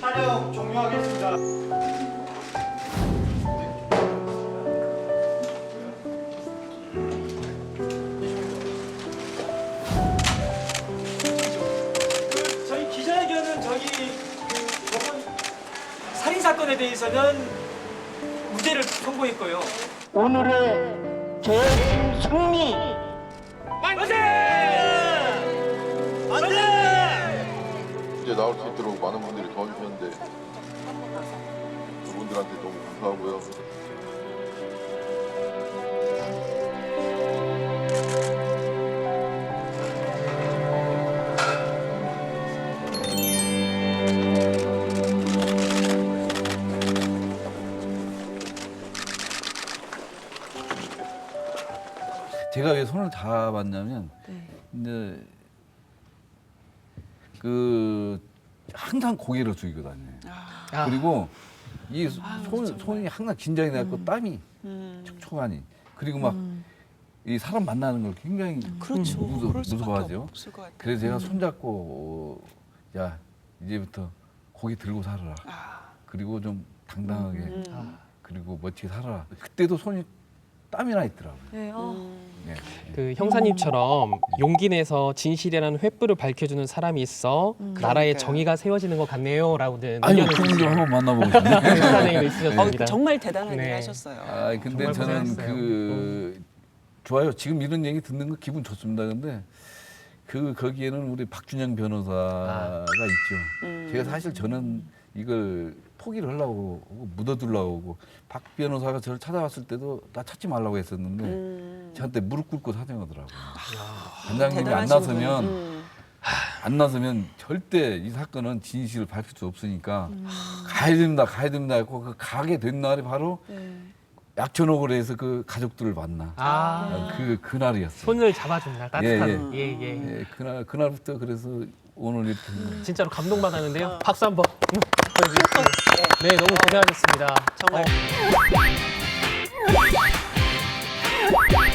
촬영 종료하겠습니다. 그 저희 기자회견은 저기 살인 사건에 대해서는 무죄를 선고했고요. 오늘의 제 승리 이제 나올 수 있도록 많은 분들이 도와주셨는데 그분들한테 너무 감사하고요. 제가 왜 손을 잡았냐면 이제 그 항상 고개를 숙이고 다녀요. 그리고 이 손, 손이 항상 긴장이 돼갖고 땀이 촉촉하니 그리고 막 이 사람 만나는 걸 굉장히 그렇죠. 무서, 그럴 수밖에 무서워하죠. 없을 것 같아요. 그래서 제가 손잡고 어, 야 이제부터 고개 들고 살아라. 그리고 좀 당당하게 그리고 멋지게 살아라. 그때도 손이 땀이 나 있더라고요. 네, 어. 네. 그 형사님처럼 용기 내서 진실이라는 횃불을 밝혀주는 사람이 있어 나라의 그러니까요. 정의가 세워지는 것 같네요라고는 아유 의견을 그분 좀 주신 한번 만나보고 싶네요. 어, 있으셨습니다. 정말 대단한 네. 일 하셨어요. 아 근데 정말 저는. 그 좋아요. 지금 이런 얘기 듣는 거 기분 좋습니다. 근데 그 거기에는 우리 박준영 변호사가 있죠. 음. 제가 사실 저는 이걸 포기를 하려고 하고 묻어두려고 하고 박 변호사가 저를 찾아왔을 때도 나 찾지 말라고 했었는데 음. 저한테 무릎 꿇고 사정하더라고요. 반장님이 안 대단하신 나서면 분. 음. 안 나서면 절대 이 사건은 진실을 밝힐 수 없으니까 음. 가야 됩니다, 가야 됩니다 했고 그 가게 된 날이 바로 네. 약촌옥으로 해서 그 가족들을 만나. 아. 그 그날이었어요. 손을 잡아준 날 따뜻한. 예 예. 예, 예. 예, 그날 그날부터 그래서 오늘 이렇게 진짜로 감동받았는데요. 아. 박수 한번. 보여주십시오. 네, 너무 고생하셨습니다. 정말. 어.